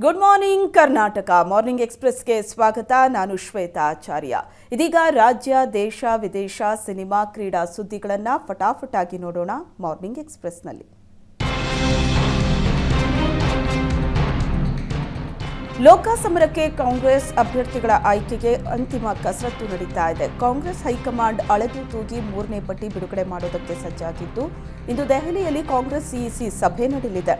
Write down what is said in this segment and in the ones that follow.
Good morning Karnataka morning ಎಕ್ಸ್ಪ್ರೆಸ್ಗೆ ಸ್ವಾಗತ. ನಾನು ಶ್ವೇತಾ ಆಚಾರ್ಯ ಇದೀಗ ರಾಜ್ಯ, ದೇಶ, ವಿದೇಶ, ಸಿನಿಮಾ, ಕ್ರೀಡಾ ಸುದ್ದಿಗಳನ್ನು ಫಟಾಫಟಾಗಿ ನೋಡೋಣ. ಮಾರ್ನಿಂಗ್ ಎಕ್ಸ್ಪ್ರೆಸ್ನಲ್ಲಿ ಲೋಕಸಮರಕ್ಕೆ ಕಾಂಗ್ರೆಸ್ ಅಭ್ಯರ್ಥಿಗಳ ಆಯ್ಕೆಗೆ ಅಂತಿಮ ಕಸರತ್ತು ನಡೀತಾ ಇದೆ. ಕಾಂಗ್ರೆಸ್ ಹೈಕಮಾಂಡ್ ಅಳೆದು ತೂಗಿ ಮೂರನೇ ಪಟ್ಟಿ ಬಿಡುಗಡೆ ಮಾಡೋದಕ್ಕೆ ಸಜ್ಜಾಗಿದ್ದು, ಇಂದು ದೆಹಲಿಯಲ್ಲಿ ಕಾಂಗ್ರೆಸ್ ಸಿಇಸಿ ಸಭೆ ನಡೆಯಲಿದೆ.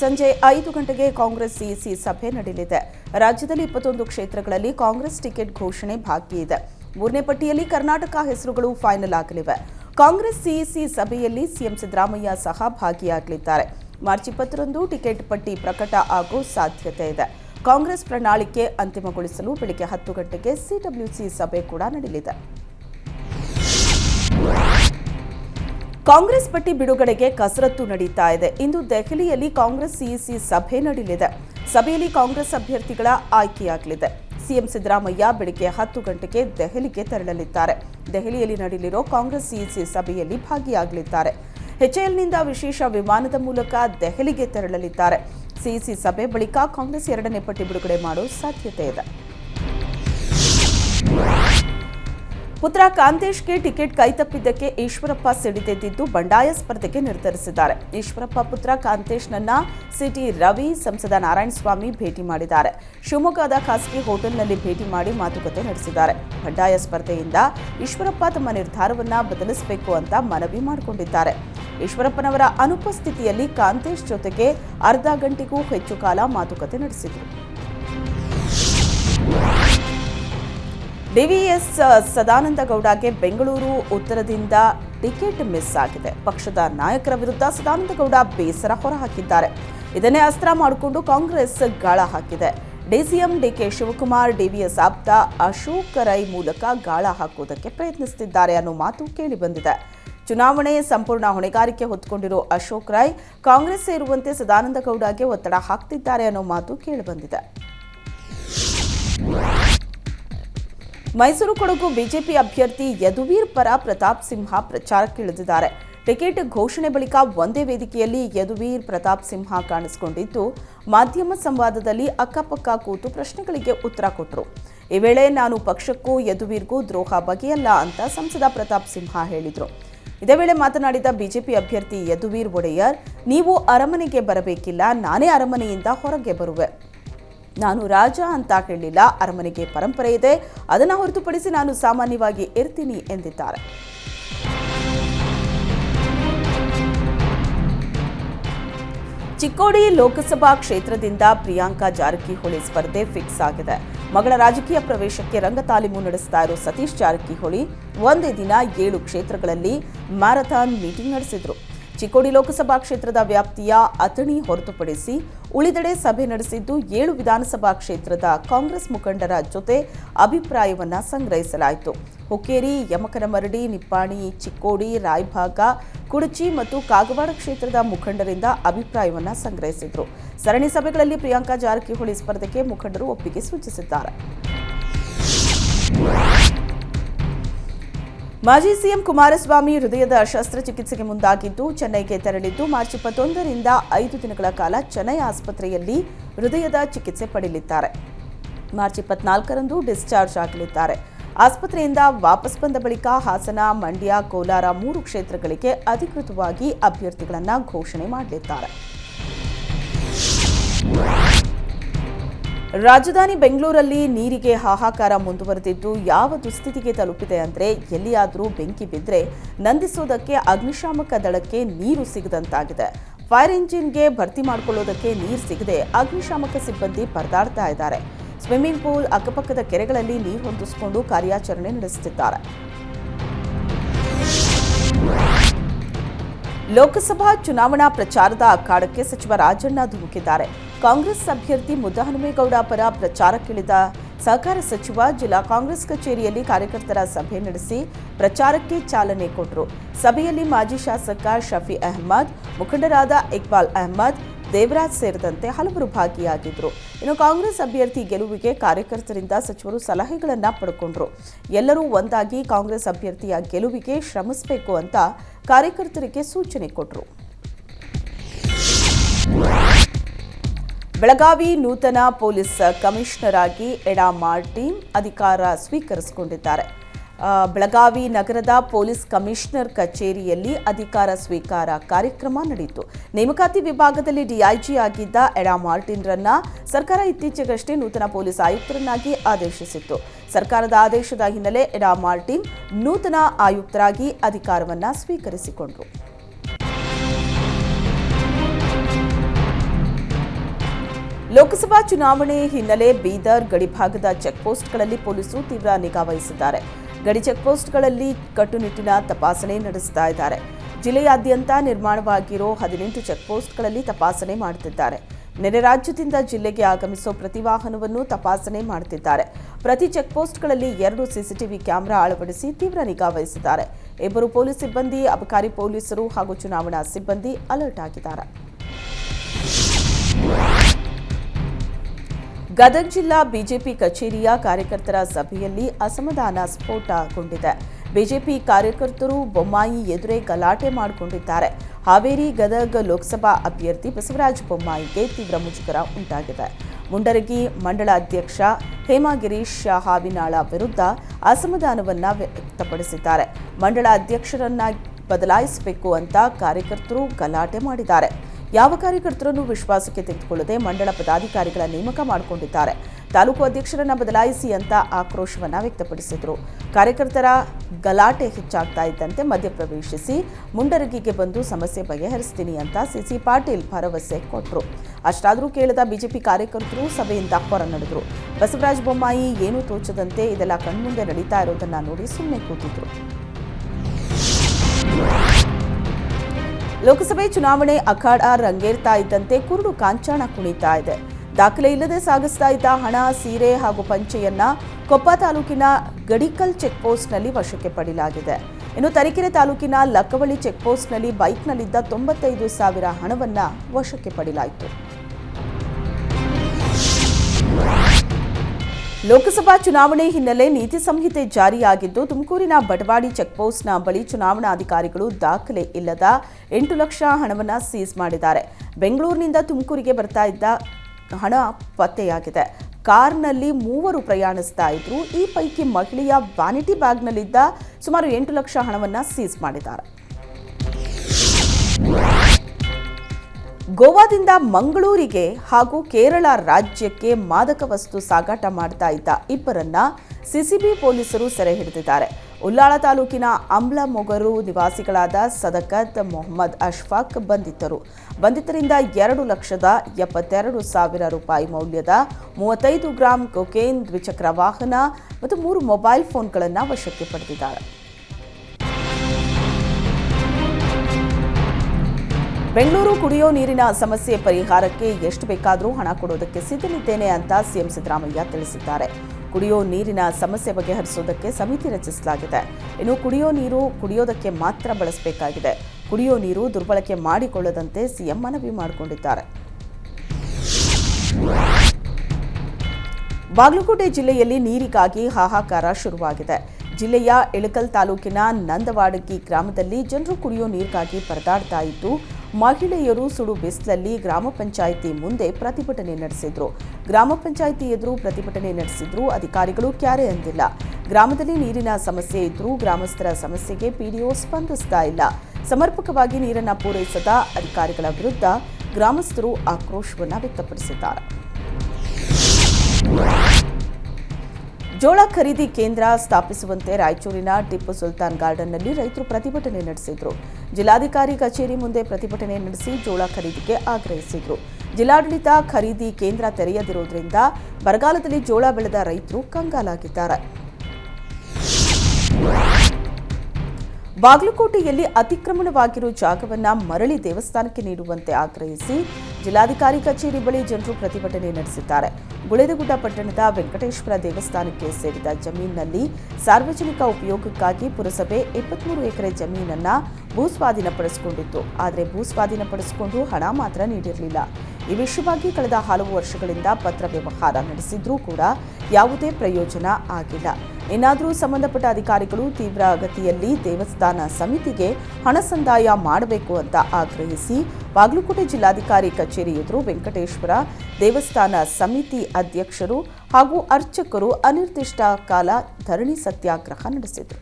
ಸಂಜೆ ಐದು ಗಂಟೆಗೆ ಕಾಂಗ್ರೆಸ್ ಸಿಇಸಿ ಸಭೆ ನಡೆಯಲಿದೆ. ರಾಜ್ಯದಲ್ಲಿ ಇಪ್ಪತ್ತೊಂದು ಕ್ಷೇತ್ರಗಳಲ್ಲಿ ಕಾಂಗ್ರೆಸ್ ಟಿಕೆಟ್ ಘೋಷಣೆ ಬಾಕಿ ಇದೆ. ಮೂರನೇ ಪಟ್ಟಿಯಲ್ಲಿ ಕರ್ನಾಟಕ ಹೆಸರುಗಳು ಫೈನಲ್ ಆಗಲಿವೆ. ಕಾಂಗ್ರೆಸ್ ಸಿಇಸಿ ಸಭೆಯಲ್ಲಿ ಸಿಎಂ ಸಿದ್ದರಾಮಯ್ಯ ಸಹ ಭಾಗಿಯಾಗಲಿದ್ದಾರೆ. ಮಾರ್ಚ್ ಇಪ್ಪತ್ತರಂದು ಟಿಕೆಟ್ ಪಟ್ಟಿ ಪ್ರಕಟ ಆಗೋ ಸಾಧ್ಯತೆ ಇದೆ. ಕಾಂಗ್ರೆಸ್ ಪ್ರಣಾಳಿಕೆ ಅಂತಿಮಗೊಳಿಸಲು ಬೆಳಗ್ಗೆ ಹತ್ತು ಗಂಟೆಗೆ ಸಿಡಬ್ಲ್ಯೂಸಿ ಸಭೆ ಕೂಡ ನಡೆಯಲಿದೆ. ಕಾಂಗ್ರೆಸ್ ಪಟ್ಟಿ ಬಿಡುಗಡೆಗೆ ಕಸರತ್ತು ನಡೀತಾ ಇದೆ. ಇಂದು ದೆಹಲಿಯಲ್ಲಿ ಕಾಂಗ್ರೆಸ್ ಸಿಇಸಿ ಸಭೆ ನಡೆಯಲಿದೆ. ಸಭೆಯಲ್ಲಿ ಕಾಂಗ್ರೆಸ್ ಅಭ್ಯರ್ಥಿಗಳ ಆಯ್ಕೆಯಾಗಲಿದೆ. ಸಿಎಂ ಸಿದ್ದರಾಮಯ್ಯ ಬೆಳಗ್ಗೆ ಹತ್ತು ಗಂಟೆಗೆ ದೆಹಲಿಗೆ ತೆರಳಲಿದ್ದಾರೆ. ದೆಹಲಿಯಲ್ಲಿ ನಡೆಯಲಿರೋ ಕಾಂಗ್ರೆಸ್ ಸಿಇಸಿ ಸಭೆಯಲ್ಲಿ ಭಾಗಿಯಾಗಲಿದ್ದಾರೆ. ಹೆಚ್ಎಲ್ನಿಂದ ವಿಶೇಷ ವಿಮಾನದ ಮೂಲಕ ದೆಹಲಿಗೆ ತೆರಳಲಿದ್ದಾರೆ. ಸಿಇಸಿ ಸಭೆ ಬಳಿಕ ಕಾಂಗ್ರೆಸ್ ಎರಡನೇ ಪಟ್ಟಿ ಬಿಡುಗಡೆ ಮಾಡೋ ಸಾಧ್ಯತೆ ಇದೆ. ಪುತ್ರ ಕಾಂತೇಶ್ಗೆ ಟಿಕೆಟ್ ಕೈತಪ್ಪಿದ್ದಕ್ಕೆ ಈಶ್ವರಪ್ಪ ಸಿಡಿದೆದ್ದಿದ್ದು ಬಂಡಾಯ ಸ್ಪರ್ಧೆಗೆ ನಿರ್ಧರಿಸಿದ್ದಾರೆ. ಈಶ್ವರಪ್ಪ ಪುತ್ರ ಕಾಂತೇಶ್ನನ್ನ ಸಿಟಿ ರವಿ, ಸಂಸದ ನಾರಾಯಣಸ್ವಾಮಿ ಭೇಟಿ ಮಾಡಿದ್ದಾರೆ. ಶಿವಮೊಗ್ಗದ ಖಾಸಗಿ ಹೋಟೆಲ್ನಲ್ಲಿ ಭೇಟಿ ಮಾಡಿ ಮಾತುಕತೆ ನಡೆಸಿದ್ದಾರೆ. ಬಂಡಾಯ ಸ್ಪರ್ಧೆಯಿಂದ ಈಶ್ವರಪ್ಪ ತಮ್ಮ ನಿರ್ಧಾರವನ್ನ ಬದಲಿಸಬೇಕು ಅಂತ ಮನವಿ ಮಾಡಿಕೊಂಡಿದ್ದಾರೆ. ಈಶ್ವರಪ್ಪನವರ ಅನುಪಸ್ಥಿತಿಯಲ್ಲಿ ಕಾಂತೇಶ್ ಜೊತೆಗೆ ಅರ್ಧ ಗಂಟೆಗೂ ಹೆಚ್ಚು ಕಾಲ ಮಾತುಕತೆ ನಡೆಸಿದರು. ಡಿವಿಎಸ್ ಸದಾನಂದ ಗೌಡಗೆ ಬೆಂಗಳೂರು ಉತ್ತರದಿಂದ ಟಿಕೆಟ್ ಮಿಸ್ ಆಗಿದೆ. ಪಕ್ಷದ ನಾಯಕರ ವಿರುದ್ಧ ಸದಾನಂದ ಗೌಡ ಬೇಸರ ಹೊರಹಾಕಿದ್ದಾರೆ. ಇದನ್ನೇ ಅಸ್ತ್ರ ಮಾಡಿಕೊಂಡು ಕಾಂಗ್ರೆಸ್ ಗಾಳ ಹಾಕಿದೆ. ಡಿಸಿಎಂ ಡಿಕೆ ಶಿವಕುಮಾರ್ ಡಿವಿಎಸ್ ಆಪ್ತ ಅಶೋಕ್ ರೈ ಮೂಲಕ ಗಾಳ ಹಾಕುವುದಕ್ಕೆ ಪ್ರಯತ್ನಿಸುತ್ತಿದ್ದಾರೆ ಅನ್ನೋ ಮಾತು ಕೇಳಿಬಂದಿದೆ ಚುನಾವಣೆ ಸಂಪೂರ್ಣ ಹೊಣೆಗಾರಿಕೆ ಹೊತ್ತುಕೊಂಡಿರೋ ಅಶೋಕ್ ರಾಯ್ ಕಾಂಗ್ರೆಸ್ ಸೇರುವಂತೆ ಸದಾನಂದ ಗೌಡಗೆ ಒತ್ತಡ ಹಾಕ್ತಿದ್ದಾರೆ ಅನ್ನೋ ಮಾತು ಕೇಳಿಬಂದಿದೆ. ಮೈಸೂರು ಕೊಡಗು ಬಿಜೆಪಿ ಅಭ್ಯರ್ಥಿ ಯದುವೀರ್ ಪರ ಪ್ರತಾಪ್ ಸಿಂಹ ಪ್ರಚಾರಕ್ಕಿಳಿದಿದ್ದಾರೆ. ಟಿಕೆಟ್ ಘೋಷಣೆ ಬಳಿಕ ಒಂದೇ ವೇದಿಕೆಯಲ್ಲಿ ಯದುವೀರ್ ಪ್ರತಾಪ್ ಸಿಂಹ ಕಾಣಿಸಿಕೊಂಡಿದ್ದು, ಮಾಧ್ಯಮ ಸಂವಾದದಲ್ಲಿ ಅಕ್ಕಪಕ್ಕ ಕೂತು ಪ್ರಶ್ನೆಗಳಿಗೆ ಉತ್ತರ ಕೊಟ್ಟರು ಈ ವೇಳೆ ನಾನು ಪಕ್ಷಕ್ಕೂ ಯದುವೀರ್ಗೂ ದ್ರೋಹ ಬಗೆಯಲ್ಲ ಅಂತ ಸಂಸದ ಪ್ರತಾಪ್ ಸಿಂಹ ಹೇಳಿದರು. ಇದೇ ವೇಳೆ ಮಾತನಾಡಿದ ಬಿಜೆಪಿ ಅಭ್ಯರ್ಥಿ ಯದುವೀರ್ ಒಡೆಯರ್, ನೀವು ಅರಮನೆಗೆ ಬರಬೇಕಿಲ್ಲ, ನಾನೇ ಅರಮನೆಯಿಂದ ಹೊರಗೆ ಬರುವೆ. ನಾನು ರಾಜ ಅಂತ ಹೇಳಿಲ್ಲ, ಅರಮನೆಗೆ ಪರಂಪರೆ ಇದೆ. ಅದನ್ನು ಹೊರತುಪಡಿಸಿ ನಾನು ಸಾಮಾನ್ಯವಾಗಿ ಇರ್ತೀನಿ ಎಂದಿದ್ದಾರೆ. ಚಿಕ್ಕೋಡಿ ಲೋಕಸಭಾ ಕ್ಷೇತ್ರದಿಂದ ಪ್ರಿಯಾಂಕಾ ಜಾರಕಿಹೊಳಿ ಸ್ಪರ್ಧೆ ಫಿಕ್ಸ್ ಆಗಿದೆ. ಮಗಳ ರಾಜಕೀಯ ಪ್ರವೇಶಕ್ಕೆ ರಂಗ ತಾಲೀಮು ನಡೆಸ್ತಾ ಇರೋ ಸತೀಶ್ ಜಾರಕಿಹೊಳಿ ಒಂದೇ ದಿನ ಏಳು ಕ್ಷೇತ್ರಗಳಲ್ಲಿ ಮ್ಯಾರಥಾನ್ ಮೀಟಿಂಗ್ ನಡೆಸಿದ್ರು. ಚಿಕ್ಕೋಡಿ ಲೋಕಸಭಾ ಕ್ಷೇತ್ರದ ವ್ಯಾಪ್ತಿಯ ಅಥಣಿ ಹೊರತುಪಡಿಸಿ ಉಳಿದೆಡೆ ಸಭೆ ನಡೆಸಿದ್ದು ಏಳು ವಿಧಾನಸಭಾ ಕ್ಷೇತ್ರದ ಕಾಂಗ್ರೆಸ್ ಮುಖಂಡರ ಜೊತೆ ಅಭಿಪ್ರಾಯವನ್ನ ಸಂಗ್ರಹಿಸಲಾಯಿತು. ಹುಕ್ಕೇರಿ, ಯಮಕನಮರಡಿ, ನಿಪ್ಪಾಣಿ, ಚಿಕ್ಕೋಡಿ, ರಾಯಭಾಗ, ಕುಡಚಿ ಮತ್ತು ಕಾಗವಾಡ ಕ್ಷೇತ್ರದ ಮುಖಂಡರಿಂದ ಅಭಿಪ್ರಾಯವನ್ನ ಸಂಗ್ರಹಿಸಿದರು. ಸರಣಿ ಸಭೆಗಳಲ್ಲಿ ಪ್ರಿಯಾಂಕಾ ಜಾರಕಿಹೊಳಿ ಸ್ಪರ್ಧೆಗೆ ಮುಖಂಡರು ಒಪ್ಪಿಗೆ ಸೂಚಿಸಿದ್ದಾರೆ. ಮಾಜಿ ಸಿಎಂ ಕುಮಾರಸ್ವಾಮಿ ಹೃದಯದ ಶಸ್ತ್ರಚಿಕಿತ್ಸೆಗೆ ಮುಂದಾಗಿದ್ದು, ಚೆನ್ನೈಗೆ ತೆರಳಿದ್ದು, ಮಾರ್ಚ್ ಇಪ್ಪತ್ತೊಂದರಿಂದ ಐದು ದಿನಗಳ ಕಾಲ ಚೆನ್ನೈ ಆಸ್ಪತ್ರೆಯಲ್ಲಿ ಹೃದಯದ ಚಿಕಿತ್ಸೆ ಪಡೆಯಲಿದ್ದಾರೆ. ಮಾರ್ಚ್ ಇಪ್ಪತ್ನಾಲ್ಕರಂದು ಡಿಸ್ಚಾರ್ಜ್ ಆಗಲಿದ್ದಾರೆ. ಆಸ್ಪತ್ರೆಯಿಂದ ವಾಪಸ್ ಬಂದ ಬಳಿಕ ಹಾಸನ, ಮಂಡ್ಯ, ಕೋಲಾರ ಮೂರು ಕ್ಷೇತ್ರಗಳಿಗೆ ಅಧಿಕೃತವಾಗಿ ಅಭ್ಯರ್ಥಿಗಳನ್ನು ಘೋಷಣೆ ಮಾಡಲಿದ್ದಾರೆ. ರಾಜಧಾನಿ ಬೆಂಗಳೂರಲ್ಲಿ ನೀರಿಗೆ ಹಾಹಾಕಾರ ಮುಂದುವರೆದಿದ್ದು ಯಾವ ದುಸ್ಥಿತಿಗೆ ತಲುಪಿದೆ ಅಂದರೆ ಎಲ್ಲಿಯಾದರೂ ಬೆಂಕಿ ಬಿದ್ದರೆ ನಂದಿಸೋದಕ್ಕೆ ಅಗ್ನಿಶಾಮಕ ದಳಕ್ಕೆ ನೀರು ಸಿಗದಂತಾಗಿದೆ. ಫೈರ್ ಇಂಜಿನ್ಗೆ ಭರ್ತಿ ಮಾಡಿಕೊಳ್ಳೋದಕ್ಕೆ ನೀರು ಸಿಗದೆ ಅಗ್ನಿಶಾಮಕ ಸಿಬ್ಬಂದಿ ಪರದಾಡ್ತಾ ಇದ್ದಾರೆ. ಸ್ವಿಮ್ಮಿಂಗ್ ಪೂಲ್ ಅಕ್ಕಪಕ್ಕದ ಕೆರೆಗಳಲ್ಲಿ ನೀರು ಹೊಂದಿಸಿಕೊಂಡು ಕಾರ್ಯಾಚರಣೆ ನಡೆಸುತ್ತಿದ್ದಾರೆ. ಲೋಕಸಭಾ ಚುನಾವಣಾ ಪ್ರಚಾರದ ಅಖಾಡಕ್ಕೆ ಸಚಿವ ರಾಜಣ್ಣ ಧುಮುಕಿದ್ದಾರೆ. ಕಾಂಗ್ರೆಸ್ ಅಭ್ಯರ್ಥಿ ಮುದ್ದಹನುಮೇಗೌಡ ಪರ ಪ್ರಚಾರಕ್ಕಿಳಿದ ಸಹಕಾರ ಸಚಿವ ಜಿಲ್ಲಾ ಕಾಂಗ್ರೆಸ್ ಕಚೇರಿಯಲ್ಲಿ ಕಾರ್ಯಕರ್ತರ ಸಭೆ ನಡೆಸಿ ಪ್ರಚಾರಕ್ಕೆ ಚಾಲನೆ ಕೊಟ್ಟರು ಸಭೆಯಲ್ಲಿ ಮಾಜಿ ಶಾಸಕ ಶಫಿ ಅಹ್ಮದ್, ಮುಖಂಡರಾದ ಇಕ್ಬಾಲ್ ಅಹ್ಮದ್, ದೇವರಾಜ್ ಸೇರಿದಂತೆ ಹಲವರು ಭಾಗಿಯಾಗಿದ್ದರು ಇನ್ನು ಕಾಂಗ್ರೆಸ್ ಅಭ್ಯರ್ಥಿ ಗೆಲುವಿಗೆ ಕಾರ್ಯಕರ್ತರಿಂದ ಸಚಿವರು ಸಲಹೆಗಳನ್ನು ಪಡ್ಕೊಂಡ್ರು. ಎಲ್ಲರೂ ಒಂದಾಗಿ ಕಾಂಗ್ರೆಸ್ ಅಭ್ಯರ್ಥಿಯ ಗೆಲುವಿಗೆ ಶ್ರಮಿಸಬೇಕು ಅಂತ ಕಾರ್ಯಕರ್ತರಿಗೆ ಸೂಚನೆ ಕೊಟ್ಟರು ಬೆಳಗಾವಿ ನೂತನ ಪೊಲೀಸ್ ಕಮಿಷನರ್ ಆಗಿ ಎಡಾ ಮಾರ್ಟಿನ್ ಅಧಿಕಾರ ಸ್ವೀಕರಿಸಿಕೊಂಡಿದ್ದಾರೆ. ಬೆಳಗಾವಿ ನಗರದ ಪೊಲೀಸ್ ಕಮಿಷನರ್ ಕಚೇರಿಯಲ್ಲಿ ಅಧಿಕಾರ ಸ್ವೀಕಾರ ಕಾರ್ಯಕ್ರಮ ನಡೆಯಿತು. ನೇಮಕಾತಿ ವಿಭಾಗದಲ್ಲಿ ಡಿಐಜಿ ಆಗಿದ್ದ ಎಡಾ ಮಾರ್ಟಿನ್ರನ್ನ ಸರ್ಕಾರ ಇತ್ತೀಚೆಗಷ್ಟೇ ನೂತನ ಪೊಲೀಸ್ ಆಯುಕ್ತರನ್ನಾಗಿ ಆದೇಶಿಸಿತ್ತು. ಸರ್ಕಾರದ ಆದೇಶದ ಹಿನ್ನೆಲೆ ಎಡಾ ಮಾರ್ಟಿನ್ ನೂತನ ಆಯುಕ್ತರಾಗಿ ಅಧಿಕಾರವನ್ನು ಸ್ವೀಕರಿಸಿಕೊಂಡರು. ಲೋಕಸಭಾ ಚುನಾವಣೆ ಹಿನ್ನೆಲೆ ಬೀದರ್ ಗಡಿಭಾಗದ ಚೆಕ್ಪೋಸ್ಟ್ಗಳಲ್ಲಿ ಪೊಲೀಸರು ತೀವ್ರ ನಿಗಾ ವಹಿಸಿದ್ದಾರೆ. ಗಡಿ ಚೆಕ್ಪೋಸ್ಟ್ಗಳಲ್ಲಿ ಕಟ್ಟುನಿಟ್ಟಿನ ತಪಾಸಣೆ ನಡೆಸ್ತಾ ಇದ್ದಾರೆ. ಜಿಲ್ಲೆಯಾದ್ಯಂತ ನಿರ್ಮಾಣವಾಗಿರೋ ಹದಿನೆಂಟು ಚೆಕ್ಪೋಸ್ಟ್ಗಳಲ್ಲಿ ತಪಾಸಣೆ ಮಾಡುತ್ತಿದ್ದಾರೆ. ನೆರೆ ರಾಜ್ಯದಿಂದ ಜಿಲ್ಲೆಗೆ ಆಗಮಿಸೋ ಪ್ರತಿ ವಾಹನವನ್ನು ತಪಾಸಣೆ ಮಾಡುತ್ತಿದ್ದಾರೆ. ಪ್ರತಿ ಚೆಕ್ಪೋಸ್ಟ್ಗಳಲ್ಲಿ ಎರಡು ಸಿಸಿಟಿವಿ ಕ್ಯಾಮೆರಾ ಅಳವಡಿಸಿ ತೀವ್ರ ನಿಗಾ ವಹಿಸಿದ್ದಾರೆ. ಇಬ್ಬರು ಪೊಲೀಸ್ ಸಿಬ್ಬಂದಿ, ಅಬಕಾರಿ ಪೊಲೀಸರು ಹಾಗೂ ಚುನಾವಣಾ ಸಿಬ್ಬಂದಿ ಅಲರ್ಟ್ ಆಗಿದ್ದಾರೆ. ಗದಗ ಜಿಲ್ಲಾ ಬಿಜೆಪಿ ಕಚೇರಿಯ ಕಾರ್ಯಕರ್ತರ ಸಭೆಯಲ್ಲಿ ಅಸಮಾಧಾನ ಸ್ಫೋಟಗೊಂಡಿದೆ. ಬಿಜೆಪಿ ಕಾರ್ಯಕರ್ತರು ಬೊಮ್ಮಾಯಿ ಎದುರೇ ಗಲಾಟೆ ಮಾಡಿಕೊಂಡಿದ್ದಾರೆ. ಹಾವೇರಿ ಗದಗ ಲೋಕಸಭಾ ಅಭ್ಯರ್ಥಿ ಬಸವರಾಜ ಬೊಮ್ಮಾಯಿಗೆ ತೀವ್ರ ಮುಜುಗರ ಉಂಟಾಗಿದೆ. ಮುಂಡರಗಿ ಮಂಡಳ ಅಧ್ಯಕ್ಷ ಹೇಮಗಿರೀಶ್ ಹಾವಿನಾಳ ವಿರುದ್ಧ ಅಸಮಾಧಾನವನ್ನು ವ್ಯಕ್ತಪಡಿಸಿದ್ದಾರೆ. ಮಂಡಳ ಅಧ್ಯಕ್ಷರನ್ನ ಬದಲಾಯಿಸಬೇಕು ಅಂತ ಕಾರ್ಯಕರ್ತರು ಗಲಾಟೆ ಮಾಡಿದ್ದಾರೆ. ಯಾವ ಕಾರ್ಯಕರ್ತರನ್ನು ವಿಶ್ವಾಸಕ್ಕೆ ತೆಗೆದುಕೊಳ್ಳದೆ ಮಂಡಳ ಪದಾಧಿಕಾರಿಗಳ ನೇಮಕ ಮಾಡಿಕೊಂಡಿದ್ದಾರೆ. ತಾಲೂಕು ಅಧ್ಯಕ್ಷರನ್ನ ಬದಲಾಯಿಸಿ ಅಂತ ಆಕ್ರೋಶವನ್ನ ವ್ಯಕ್ತಪಡಿಸಿದರು. ಕಾರ್ಯಕರ್ತರ ಗಲಾಟೆ ಹೆಚ್ಚಾಗ್ತಾ ಇದ್ದಂತೆ ಮಧ್ಯಪ್ರವೇಶಿಸಿ ಮುಂಡರಗಿಗೆ ಬಂದು ಸಮಸ್ಯೆ ಬಗೆಹರಿಸ್ತೀನಿ ಅಂತ ಸಿಸಿ ಪಾಟೀಲ್ ಭರವಸೆ ಕೊಟ್ಟರು ಅಷ್ಟಾದರೂ ಕೇಳದ ಬಿಜೆಪಿ ಕಾರ್ಯಕರ್ತರು ಸಭೆಯಿಂದ ಹೊರ ನಡೆದರು ಬಸವರಾಜ ಬೊಮ್ಮಾಯಿ ಏನೂ ತೋಚದಂತೆ ಇದೆಲ್ಲ ಕಣ್ಮುಂದೆ ನಡೀತಾ ಇರೋದನ್ನ ನೋಡಿ ಸುಮ್ಮನೆ ಕೂತಿದ್ರು. ಲೋಕಸಭೆ ಚುನಾವಣೆ ಅಖಾಡ ರಂಗೇರ್ತಾ ಇದ್ದಂತೆ ಕುರುಡು ಕಾಂಚಾಣ ಕುಣಿತಾ ಇದೆ. ದಾಖಲೆ ಇಲ್ಲದೆ ಸಾಗಿಸ್ತಾ ಇದ್ದ ಹಣ, ಸೀರೆ ಹಾಗೂ ಪಂಚೆಯನ್ನ ಕೊಪ್ಪ ತಾಲೂಕಿನ ಗಡಿಕಲ್ ಚೆಕ್ಪೋಸ್ಟ್ನಲ್ಲಿ ವಶಕ್ಕೆ ಪಡೆಯಲಾಗಿದೆ ಇನ್ನು ತರೀಕೆರೆ ತಾಲೂಕಿನ ಲಕ್ಕವಳ್ಳಿ ಚೆಕ್ಪೋಸ್ಟ್ನಲ್ಲಿ ಬೈಕ್ನಲ್ಲಿದ್ದ ತೊಂಬತ್ತೈದು ಸಾವಿರ ಹಣವನ್ನ ವಶಕ್ಕೆ ಪಡೆಯಲಾಯಿತು ಲೋಕಸಭಾ ಚುನಾವಣೆ ಹಿನ್ನೆಲೆ ನೀತಿ ಸಂಹಿತೆ ಜಾರಿಯಾಗಿದ್ದು, ತುಮಕೂರಿನ ಬಟವಾಡಿ ಚೆಕ್ಪೋಸ್ಟ್ನ ಬಳಿ ಚುನಾವಣಾಧಿಕಾರಿಗಳು ದಾಖಲೆ ಇಲ್ಲದ ಎಂಟು ಲಕ್ಷ ಹಣವನ್ನು ಸೀಸ್ ಮಾಡಿದ್ದಾರೆ. ಬೆಂಗಳೂರಿನಿಂದ ತುಮಕೂರಿಗೆ ಬರ್ತಾ ಇದ್ದ ಹಣ ಪತ್ತೆಯಾಗಿದೆ. ಕಾರ್ನಲ್ಲಿ ಮೂವರು ಪ್ರಯಾಣಿಸ್ತಾ ಇದ್ರು. ಈ ಪೈಕಿ ಮಹಿಳೆಯ ವ್ಯಾನಿಟಿ ಬ್ಯಾಗ್ನಲ್ಲಿದ್ದ ಸುಮಾರು ಎಂಟು ಲಕ್ಷ ಹಣವನ್ನು ಸೀಸ್ ಮಾಡಿದ್ದಾರೆ. ಗೋವಾದಿಂದ ಮಂಗಳೂರಿಗೆ ಹಾಗೂ ಕೇರಳ ರಾಜ್ಯಕ್ಕೆ ಮಾದಕ ವಸ್ತು ಸಾಗಾಟ ಮಾಡ್ತಾ ಇದ್ದ ಇಬ್ಬರನ್ನ ಸಿಸಿಬಿ ಪೊಲೀಸರು ಸೆರೆ ಹಿಡಿದಿದ್ದಾರೆ. ಉಲ್ಲಾಳ ತಾಲೂಕಿನ ಅಂಬ್ಲಮೊಗರು ನಿವಾಸಿಗಳಾದ ಸದಕತ್ ಮೊಹಮ್ಮದ್ ಅಶ್ಫಾಕ್ ಬಂಧಿತರು. ಬಂಧಿತರಿಂದ ಎರಡು ಲಕ್ಷದ ಎಪ್ಪತ್ತೆರಡು ಸಾವಿರ ರೂಪಾಯಿ ಮೌಲ್ಯದ ಮೂವತ್ತೈದು ಗ್ರಾಂ ಕೊಕೇನ್ ದ್ವಿಚಕ್ರ ವಾಹನ ಮತ್ತು ಮೂರು ಮೊಬೈಲ್ ಫೋನ್ಗಳನ್ನು ವಶಕ್ಕೆ ಪಡೆದಿದ್ದಾರೆ. ಬೆಂಗಳೂರು ಕುಡಿಯೋ ನೀರಿನ ಸಮಸ್ಯೆ ಪರಿಹಾರಕ್ಕೆ ಎಷ್ಟು ಬೇಕಾದರೂ ಹಣ ಕೊಡೋದಕ್ಕೆ ಸಿದ್ಧನಿದ್ದೇನೆ ಅಂತ ಸಿಎಂ ಸಿದ್ದರಾಮಯ್ಯ ತಿಳಿಸಿದ್ದಾರೆ. ಕುಡಿಯೋ ನೀರಿನ ಸಮಸ್ಯೆ ಬಗೆಹರಿಸೋದಕ್ಕೆ ಸಮಿತಿ ರಚಿಸಲಾಗಿದೆ. ಇನ್ನು ಕುಡಿಯೋ ನೀರು ಕುಡಿಯೋದಕ್ಕೆ ಮಾತ್ರ ಬಳಸಬೇಕಾಗಿದೆ. ಕುಡಿಯೋ ನೀರು ದುರ್ಬಳಕೆ ಮಾಡಿಕೊಳ್ಳದಂತೆ ಸಿಎಂ ಮನವಿ ಮಾಡಿಕೊಂಡಿದ್ದಾರೆ. ಬಾಗಲಕೋಟೆ ಜಿಲ್ಲೆಯಲ್ಲಿ ನೀರಿಗಾಗಿ ಹಾಹಾಕಾರ ಶುರುವಾಗಿದೆ. ಜಿಲ್ಲೆಯ ಇಳಕಲ್ ತಾಲೂಕಿನ ನಂದವಾಡಗಿ ಗ್ರಾಮದಲ್ಲಿ ಜನರು ಕುಡಿಯೋ ನೀರಿಗಾಗಿ ಪರದಾಡ್ತಾ ಇದ್ದು ಮಹಿಳೆಯರು ಸುಡು ಬಿಸಿಲಲ್ಲಿ ಗ್ರಾಮ ಪಂಚಾಯಿತಿ ಮುಂದೆ ಪ್ರತಿಭಟನೆ ನಡೆಸಿದ್ರು. ಗ್ರಾಮ ಪಂಚಾಯಿತಿ ಎದುರು ಪ್ರತಿಭಟನೆ ನಡೆಸಿದ್ರು, ಅಧಿಕಾರಿಗಳು ಕ್ಯಾರೆ ಅಂದಿಲ್ಲ. ಗ್ರಾಮದಲ್ಲಿ ನೀರಿನ ಸಮಸ್ಯೆ ಇದ್ರೂ ಗ್ರಾಮಸ್ಥರ ಸಮಸ್ಯೆಗೆ ಪಿಡಿಒ ಸ್ಪಂದಿಸ್ತಾ ಇಲ್ಲ. ಸಮರ್ಪಕವಾಗಿ ನೀರನ್ನು ಪೂರೈಸದ ಅಧಿಕಾರಿಗಳ ವಿರುದ್ಧ ಗ್ರಾಮಸ್ಥರು ಆಕ್ರೋಶವನ್ನು ವ್ಯಕ್ತಪಡಿಸಿದ್ದಾರೆ. ಜೋಳ ಖರೀದಿ ಕೇಂದ್ರ ಸ್ಥಾಪಿಸುವಂತೆ ರಾಯಚೂರಿನ ಟಿಪ್ಪು ಸುಲ್ತಾನ್ ಗಾರ್ಡನ್ನಲ್ಲಿ ರೈತರು ಪ್ರತಿಭಟನೆ ನಡೆಸಿದರು. ಜಿಲ್ಲಾಧಿಕಾರಿ ಕಚೇರಿ ಮುಂದೆ ಪ್ರತಿಭಟನೆ ನಡೆಸಿ ಜೋಳ ಖರೀದಿಗೆ ಆಗ್ರಹಿಸಿದರು. ಜಿಲ್ಲಾಡಳಿತ ಖರೀದಿ ಕೇಂದ್ರ ತೆರೆಯದಿರುವುದರಿಂದ ಬರಗಾಲದಲ್ಲಿ ಜೋಳ ಬೆಳೆದ ರೈತರು ಕಂಗಾಲಾಗಿದ್ದಾರೆ. ಬಾಗಲಕೋಟೆಯಲ್ಲಿ ಅತಿಕ್ರಮಣವಾಗಿರುವ ಜಾಗವನ್ನು ಮರಳಿ ದೇವಸ್ಥಾನಕ್ಕೆ ನೀಡುವಂತೆ ಆಗ್ರಹಿಸಿ ಜಿಲ್ಲಾಧಿಕಾರಿ ಕಚೇರಿ ಬಳಿ ಜನರು ಪ್ರತಿಭಟನೆ ನಡೆಸಿದ್ದಾರೆ. ಗುಳೇದಗುಡ್ಡ ಪಟ್ಟಣದ ವೆಂಕಟೇಶ್ವರ ದೇವಸ್ಥಾನಕ್ಕೆ ಸೇರಿದ ಜಮೀನಿನಲ್ಲಿ ಸಾರ್ವಜನಿಕ ಉಪಯೋಗಕ್ಕಾಗಿ ಪುರಸಭೆ ಇಪ್ಪತ್ಮೂರು ಎಕರೆ ಜಮೀನನ್ನ ಭೂಸ್ವಾಧೀನಪಡಿಸಿಕೊಂಡಿತ್ತು. ಆದರೆ ಭೂಸ್ವಾಧೀನಪಡಿಸಿಕೊಂಡು ಹಣ ಮಾತ್ರ ನೀಡಿರಲಿಲ್ಲ. ಈ ವಿಷಯವಾಗಿ ಕಳೆದ ಹಲವು ವರ್ಷಗಳಿಂದ ಪತ್ರ ವ್ಯವಹಾರ ನಡೆಸಿದ್ರೂ ಕೂಡ ಯಾವುದೇ ಪ್ರಯೋಜನ ಆಗಿಲ್ಲ. ಇನ್ನಾದರೂ ಸಂಬಂಧಪಟ್ಟ ಅಧಿಕಾರಿಗಳು ತೀವ್ರ ಗತಿಯಲ್ಲಿ ದೇವಸ್ಥಾನ ಸಮಿತಿಗೆ ಹಣ ಸಂದಾಯ ಮಾಡಬೇಕು ಅಂತ ಆಗ್ರಹಿಸಿ ಬಾಗಲಕೋಟೆ ಜಿಲ್ಲಾಧಿಕಾರಿ ಕಚೇರಿ ಎದುರು ವೆಂಕಟೇಶ್ವರ ದೇವಸ್ಥಾನ ಸಮಿತಿ ಅಧ್ಯಕ್ಷರು ಹಾಗೂ ಅರ್ಚಕರು ಅನಿರ್ದಿಷ್ಟ ಕಾಲ ಧರಣಿ ಸತ್ಯಾಗ್ರಹ ನಡೆಸಿದರು.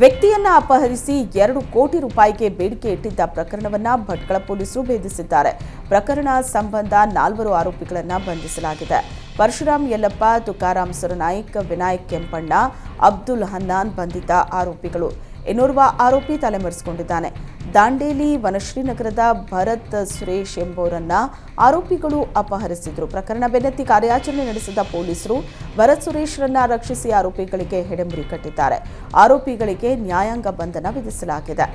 ವ್ಯಕ್ತಿಯನ್ನ ಅಪಹರಿಸಿ ಎರಡು ಕೋಟಿ ರೂಪಾಯಿಗೆ ಬೇಡಿಕೆ ಇಟ್ಟಿದ್ದ ಪ್ರಕರಣವನ್ನ ಭಟ್ಕಳ ಪೊಲೀಸರು ಭೇದಿಸಿದ್ದಾರೆ. ಪ್ರಕರಣ ಸಂಬಂಧ ನಾಲ್ವರು ಆರೋಪಿಗಳನ್ನ ಬಂಧಿಸಲಾಗಿದೆ. ಪರಶುರಾಮ್ ಯಲ್ಲಪ್ಪ ತುಕಾರಾಮ್ ಸುರನಾಯ್ಕ್, ವಿನಾಯಕ್ ಕೆಂಪಣ್ಣ, ಅಬ್ದುಲ್ ಹನ್ನಾನ್ ಬಂಧಿತ ಆರೋಪಿಗಳು. ಇನ್ನೋರ್ವ ಆರೋಪಿ ತಲೆಮರೆಸಿಕೊಂಡಿದ್ದಾನೆ. ದಾಂಡೇಲಿ ವನಶ್ರೀ ನಗರದ ಭರತ್ ಸುರೇಶ್ ಎಂಬುವರನ್ನ ಆರೋಪಿಗಳು ಅಪಹರಿಸಿದ್ರು. ಪ್ರಕರಣ ಬೆನ್ನತ್ತಿ ಕಾರ್ಯಾಚರಣೆ ನಡೆಸಿದ ಪೊಲೀಸರು ಭರತ್ ಸುರೇಶ್ರನ್ನ ರಕ್ಷಿಸಿ ಆರೋಪಿಗಳಿಗೆ ಹೆಡೆಮುರಿ ಕಟ್ಟಿದ್ದಾರೆ. ಆರೋಪಿಗಳಿಗೆ ನ್ಯಾಯಾಂಗ ಬಂಧನ ವಿಧಿಸಲಾಗಿದೆ.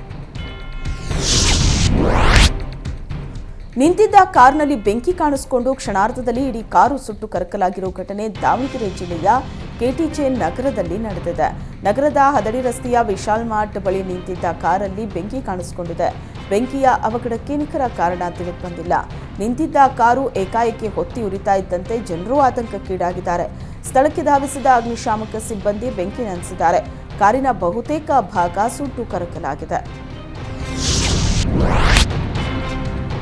ನಿಂತಿದ್ದ ಕಾರ್ನಲ್ಲಿ ಬೆಂಕಿ ಕಾಣಿಸಿಕೊಂಡು ಕ್ಷಣಾರ್ಧದಲ್ಲಿ ಇಡೀ ಕಾರು ಸುಟ್ಟು ಕರಕಲಾಗಿರುವ ಘಟನೆ ದಾವಣಗೆರೆ ಜಿಲ್ಲೆಯ ಕೆಟಿಜೆ ನಗರದಲ್ಲಿ ನಡೆದಿದೆ. ನಗರದ ಹದಡಿ ರಸ್ತೆಯ ವಿಶಾಲ್ ಮಾರ್ಟ್ ಬಳಿ ನಿಂತಿದ್ದ ಕಾರಲ್ಲಿ ಬೆಂಕಿ ಕಾಣಿಸಿಕೊಂಡಿದೆ. ಬೆಂಕಿಯ ಅವಘಡಕ್ಕೆ ನಿಖರ ಕಾರಣ ತಿಳಿದು ಬಂದಿಲ್ಲ ನಿಂತಿದ್ದ ಕಾರು ಏಕಾಏಕಿ ಹೊತ್ತಿ ಉರಿತಾ ಇದ್ದಂತೆ ಜನರು ಆತಂಕಕ್ಕೀಡಾಗಿದ್ದಾರೆ. ಸ್ಥಳಕ್ಕೆ ಧಾವಿಸಿದ ಅಗ್ನಿಶಾಮಕ ಸಿಬ್ಬಂದಿ ಬೆಂಕಿ ನಂದಿಸಿದ್ದಾರೆ ಕಾರಿನ ಬಹುತೇಕ ಭಾಗ ಸುಟ್ಟು ಕರಕಲಾಗಿದೆ.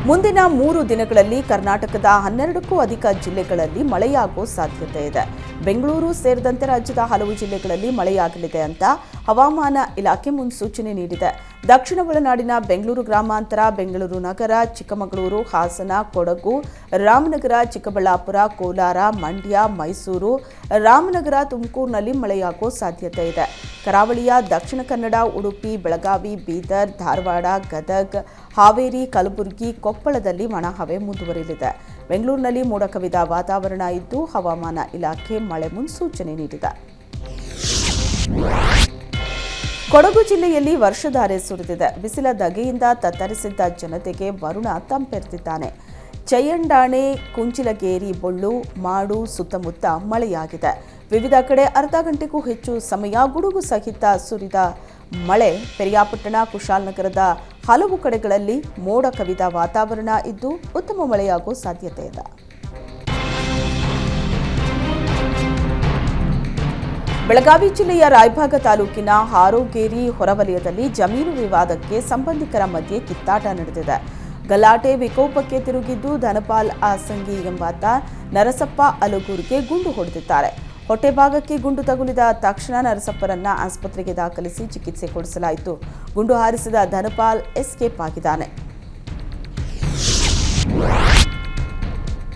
ಮುಂದಿನ ಮೂರು ದಿನಗಳಲ್ಲಿ ಕರ್ನಾಟಕದ ಹನ್ನೆರಡಕ್ಕೂ ಅಧಿಕ ಜಿಲ್ಲೆಗಳಲ್ಲಿ ಮಳೆಯಾಗುವ ಸಾಧ್ಯತೆ ಇದೆ. ಬೆಂಗಳೂರು ಸೇರಿದಂತೆ ರಾಜ್ಯದ ಹಲವು ಜಿಲ್ಲೆಗಳಲ್ಲಿ ಮಳೆಯಾಗಲಿದೆ ಅಂತ ಹವಾಮಾನ ಇಲಾಖೆ ಮುನ್ಸೂಚನೆ ನೀಡಿದೆ. ದಕ್ಷಿಣ ಒಳನಾಡಿನ ಬೆಂಗಳೂರು ಗ್ರಾಮಾಂತರ, ಬೆಂಗಳೂರು ನಗರ, ಚಿಕ್ಕಮಗಳೂರು, ಹಾಸನ, ಕೊಡಗು, ರಾಮನಗರ, ಚಿಕ್ಕಬಳ್ಳಾಪುರ, ಕೋಲಾರ, ಮಂಡ್ಯ, ಮೈಸೂರು, ರಾಮನಗರ, ತುಮಕೂರಿನಲ್ಲಿ ಮಳೆಯಾಗುವ ಸಾಧ್ಯತೆ ಇದೆ. ಕರಾವಳಿಯ ದಕ್ಷಿಣ ಕನ್ನಡ, ಉಡುಪಿ, ಬೆಳಗಾವಿ, ಬೀದರ್, ಧಾರವಾಡ, ಗದಗ್, ಹಾವೇರಿ, ಕಲಬುರಗಿ, ಕೊಪ್ಪಳದಲ್ಲಿ ಒಣಹವೆ ಮುಂದುವರಿಯಲಿದೆ. ಬೆಂಗಳೂರಿನಲ್ಲಿ ಮೋಡ ಕವಿದ ವಾತಾವರಣ ಇದ್ದು ಹವಾಮಾನ ಇಲಾಖೆ ಮಳೆ ಮುನ್ಸೂಚನೆ ನೀಡಿದೆ. ಕೊಡಗು ಜಿಲ್ಲೆಯಲ್ಲಿ ವರ್ಷಧಾರೆ ಸುರಿದಿದೆ. ಬಿಸಿಲ ದಗೆಯಿಂದ ತತ್ತರಿಸಿದ್ದ ಜನತೆಗೆ ವರುಣ ತಂಪೆರೆದಿದ್ದಾನೆ ಚಯ್ಯಂಡಾಣೆ ಕುಂಚಿಲಗೇರಿ, ಬೊಳ್ಳು, ಮಾಡು ಸುತ್ತಮುತ್ತ ಮಳೆಯಾಗಿದೆ. ವಿವಿಧ ಕಡೆ ಅರ್ಧ ಗಂಟೆಗೂ ಹೆಚ್ಚು ಸಮಯ ಗುಡುಗು ಸಹಿತ ಸುರಿದ ಮಳೆ. ಪೆರಿಯಾಪಟ್ಟಣ, ಕುಶಾಲನಗರದ ಹಲವು ಕಡೆಗಳಲ್ಲಿ ಮೋಡ ಕವಿದ ವಾತಾವರಣ ಇದ್ದು ಉತ್ತಮ ಮಳೆಯಾಗುವ ಸಾಧ್ಯತೆ ಇದೆ. ಬೆಳಗಾವಿ ಜಿಲ್ಲೆಯ ರಾಯಭಾಗ ತಾಲೂಕಿನ ಹಾರೋಗೇರಿ ಹೊರವಲಯದಲ್ಲಿ ಜಮೀನು ವಿವಾದಕ್ಕೆ ಸಂಬಂಧಿಕರ ಮಧ್ಯೆ ಕಿತ್ತಾಟ ನಡೆದಿದೆ. ಗಲಾಟೆ ವಿಕೋಪಕ್ಕೆ ತಿರುಗಿದ್ದು ಧನಪಾಲ್ ಆಸಂಗಿ ಎಂಬಾತ ನರಸಪ್ಪ ಅಲಗೂರಿಗೆ ಗುಂಡು ಹೊಡೆದಿದ್ದಾರೆ. ಹೊಟ್ಟೆ ಭಾಗಕ್ಕೆ ಗುಂಡು ತಗುಲಿದ ತಕ್ಷಣ ನರಸಪ್ಪರನ್ನ ಆಸ್ಪತ್ರೆಗೆ ದಾಖಲಿಸಿ ಚಿಕಿತ್ಸೆ ಕೊಡಿಸಲಾಯಿತು. ಗುಂಡು ಹಾರಿಸಿದ ಧನಪಾಲ್ ಎಸ್ಕೇಪ್ ಆಗಿದ್ದಾನೆ.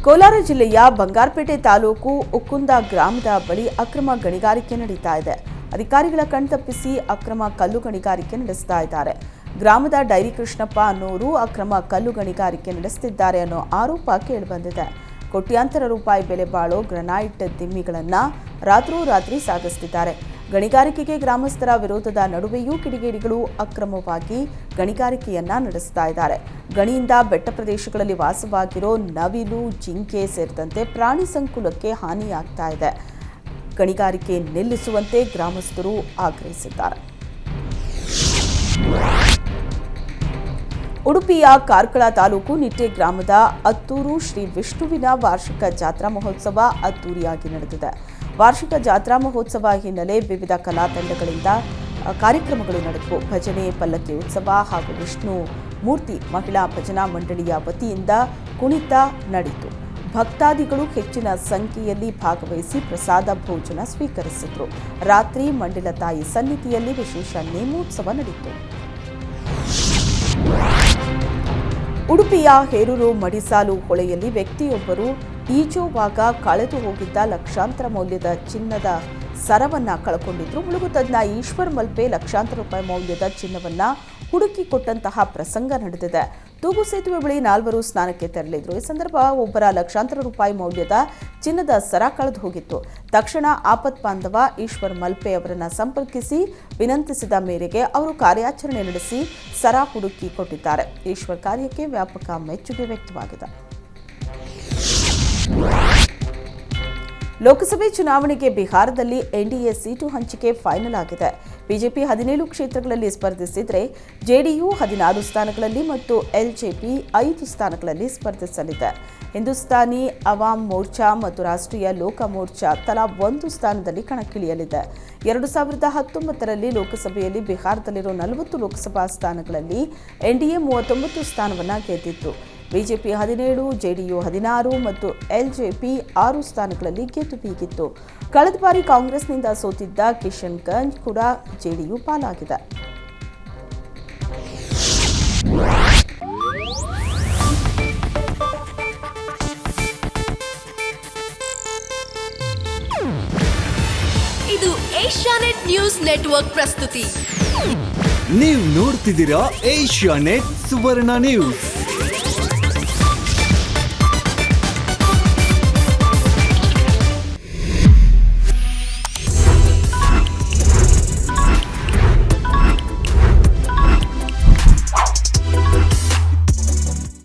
ಕೋಲಾರ ಜಿಲ್ಲೆಯ ಬಂಗಾರಪೇಟೆ ತಾಲೂಕು ಉಕ್ಕುಂದ ಗ್ರಾಮದ ಬಳಿ ಅಕ್ರಮ ಗಣಿಗಾರಿಕೆ ನಡೀತಾ ಇದೆ. ಅಧಿಕಾರಿಗಳ ಕಣ್ತಪ್ಪಿಸಿ ಅಕ್ರಮ ಕಲ್ಲು ಗಣಿಗಾರಿಕೆ ನಡೆಸ್ತಾ ಇದ್ದಾರೆ. ಗ್ರಾಮದ ಡೈರಿ ಕೃಷ್ಣಪ್ಪ ಅನ್ನೋರು ಅಕ್ರಮ ಕಲ್ಲು ಗಣಿಗಾರಿಕೆ ನಡೆಸುತ್ತಿದ್ದಾರೆ ಅನ್ನೋ ಆರೋಪ ಕೇಳಿಬಂದಿದೆ ಕೋಟ್ಯಾಂತರ ರೂಪಾಯಿ ಬೆಲೆ ಬಾಳೋ ಗ್ರನೈಟ್ ದಿಮ್ಮಿಗಳನ್ನು ರಾತ್ರೋರಾತ್ರಿ ಸಾಗಿಸ್ತಿದ್ದಾರೆ. ಗಣಿಗಾರಿಕೆಗೆ ಗ್ರಾಮಸ್ಥರ ವಿರೋಧದ ನಡುವೆಯೂ ಕಿಡಿಗೇಡಿಗಳು ಅಕ್ರಮವಾಗಿ ಗಣಿಗಾರಿಕೆಯನ್ನ ನಡೆಸ್ತಾ ಇದ್ದಾರೆ. ಗಣಿಯಿಂದ ಬೆಟ್ಟ ಪ್ರದೇಶಗಳಲ್ಲಿ ವಾಸವಾಗಿರೋ ನವಿಲು, ಜಿಂಕೆ ಸೇರಿದಂತೆ ಪ್ರಾಣಿ ಸಂಕುಲಕ್ಕೆ ಹಾನಿಯಾಗ್ತಾ ಇದೆ. ಗಣಿಗಾರಿಕೆ ನಿಲ್ಲಿಸುವಂತೆ ಗ್ರಾಮಸ್ಥರು ಆಗ್ರಹಿಸಿದ್ದಾರೆ. ಉಡುಪಿಯ ಕಾರ್ಕಳ ತಾಲೂಕು ನಿಟ್ಟೆ ಗ್ರಾಮದ ಅತ್ತೂರು ಶ್ರೀ ವಿಷ್ಣುವಿನ ವಾರ್ಷಿಕ ಜಾತ್ರಾ ಮಹೋತ್ಸವ ಅದ್ದೂರಿಯಾಗಿ ನಡೆದಿದೆ. ವಾರ್ಷಿಕ ಜಾತ್ರಾ ಮಹೋತ್ಸವ ಹಿನ್ನೆಲೆ ವಿವಿಧ ಕಲಾ ತಂಡಗಳಿಂದ ಕಾರ್ಯಕ್ರಮಗಳು ನಡೆದವು. ಭಜನೆ, ಪಲ್ಲಕ್ಕಿ ಉತ್ಸವ ಹಾಗೂ ವಿಷ್ಣು ಮೂರ್ತಿ ಮಹಿಳಾ ಭಜನಾ ಮಂಡಳಿಯ ವತಿಯಿಂದ ಕುಣಿತ ನಡೆಯಿತು. ಭಕ್ತಾದಿಗಳು ಹೆಚ್ಚಿನ ಸಂಖ್ಯೆಯಲ್ಲಿ ಭಾಗವಹಿಸಿ ಪ್ರಸಾದ ಭೋಜನ ಸ್ವೀಕರಿಸಿದರು. ರಾತ್ರಿ ಮಂಡಲ ತಾಯಿ ಸನ್ನಿಧಿಯಲ್ಲಿ ವಿಶೇಷ ನೇಮೋತ್ಸವ ನಡೆಯಿತು. ಉಡುಪಿಯ ಹೇರೂರು ಮಡಿಸಾಲು ಹೊಳೆಯಲ್ಲಿ ವ್ಯಕ್ತಿಯೊಬ್ಬರು ಈಜುವಾಗ ಕಳೆದು ಹೋಗಿದ್ದ ಲಕ್ಷಾಂತರ ಮೌಲ್ಯದ ಚಿನ್ನದ ಸರವನ್ನ ಕಳ್ಕೊಂಡಿದ್ರು. ಮುಳುಗುತಜ್ಞ ಈಶ್ವರ್ ಮಲ್ಪೆ ಲಕ್ಷಾಂತರ ರೂಪಾಯಿ ಮೌಲ್ಯದ ಚಿನ್ನವನ್ನ ಹುಡುಕಿ ಕೊಟ್ಟಂತಹ ಪ್ರಸಂಗ ನಡೆದಿದೆ. ತೂಗು ಸೇತುವೆ ಬಳಿ ನಾಲ್ವರು ಸ್ನಾನಕ್ಕೆ ತೆರಳಿದ್ರು. ಈ ಸಂದರ್ಭ ಒಬ್ಬರ ಲಕ್ಷಾಂತರ ರೂಪಾಯಿ ಮೌಲ್ಯದ ಚಿನ್ನದ ಸರ ಕಳೆದು ಹೋಗಿತ್ತು. ತಕ್ಷಣ ಆಪತ್ ಬಾಂಧವ ಈಶ್ವರ್ ಮಲ್ಪೆ ಅವರನ್ನ ಸಂಪರ್ಕಿಸಿ ವಿನಂತಿಸಿದ ಮೇರೆಗೆ ಅವರು ಕಾರ್ಯಾಚರಣೆ ನಡೆಸಿ ಸರ ಹುಡುಕಿ ಕೊಟ್ಟಿದ್ದಾರೆ. ಈಶ್ವರ್ ಕಾರ್ಯಕ್ಕೆ ವ್ಯಾಪಕ ಮೆಚ್ಚುಗೆ ವ್ಯಕ್ತವಾಗಿದೆ. ಲೋಕಸಭೆ ಚುನಾವಣೆಗೆ ಬಿಹಾರದಲ್ಲಿ ಎನ್ಡಿಎ ಸೀಟು ಹಂಚಿಕೆ ಫೈನಲ್ ಆಗಿದೆ. ಬಿಜೆಪಿ ಹದಿನೇಳು ಕ್ಷೇತ್ರಗಳಲ್ಲಿ ಸ್ಪರ್ಧಿಸಿದರೆ ಜೆಡಿಯು ಹದಿನಾರು ಸ್ಥಾನಗಳಲ್ಲಿ ಮತ್ತು ಎಲ್ಜೆಪಿ ಐದು ಸ್ಥಾನಗಳಲ್ಲಿ ಸ್ಪರ್ಧಿಸಲಿದೆ. ಹಿಂದೂಸ್ತಾನಿ ಅವಾಮ್ ಮೋರ್ಚಾ ಮತ್ತು ರಾಷ್ಟ್ರೀಯ ಲೋಕ ಮೋರ್ಚಾ ತಲಾ ಒಂದು ಸ್ಥಾನದಲ್ಲಿ ಕಣಕ್ಕಿಳಿಯಲಿದೆ. ಎರಡು ಸಾವಿರದ ಹತ್ತೊಂಬತ್ತರಲ್ಲಿ ಲೋಕಸಭೆಯಲ್ಲಿ ಬಿಹಾರದಲ್ಲಿರೋ ನಲವತ್ತು ಲೋಕಸಭಾ ಸ್ಥಾನಗಳಲ್ಲಿ ಎನ್ಡಿಎ ಮೂವತ್ತೊಂಬತ್ತು ಸ್ಥಾನವನ್ನು ಗೆದ್ದಿತ್ತು. ಬಿಜೆಪಿ ಹದಿನೇಳು ಜೆಡಿಯು ಹದಿನಾರು ಮತ್ತು ಎಲ್ಜೆಪಿ ಆರು ಸ್ಥಾನಗಳಲ್ಲಿ ಗೆದ್ದು ಬೀಗಿತ್ತು. ಕಳೆದ ಬಾರಿ ಕಾಂಗ್ರೆಸ್ನಿಂದ ಸೋತಿದ್ದ ಕಿಶನ್ ಗಂಜ್ ಕೂಡ ಜೆಡಿಯು ಪಾಲಾಗಿದೆ. ಇದು ಏಷ್ಯಾನೆಟ್ ನ್ಯೂಸ್ ನೆಟ್ವರ್ಕ್ ಪ್ರಸ್ತುತಿ. ನೀವು ನೋಡ್ತಿದ್ದೀರಾ ಏಷ್ಯಾ ನೆಟ್ ಸುವರ್ಣ ನ್ಯೂಸ್.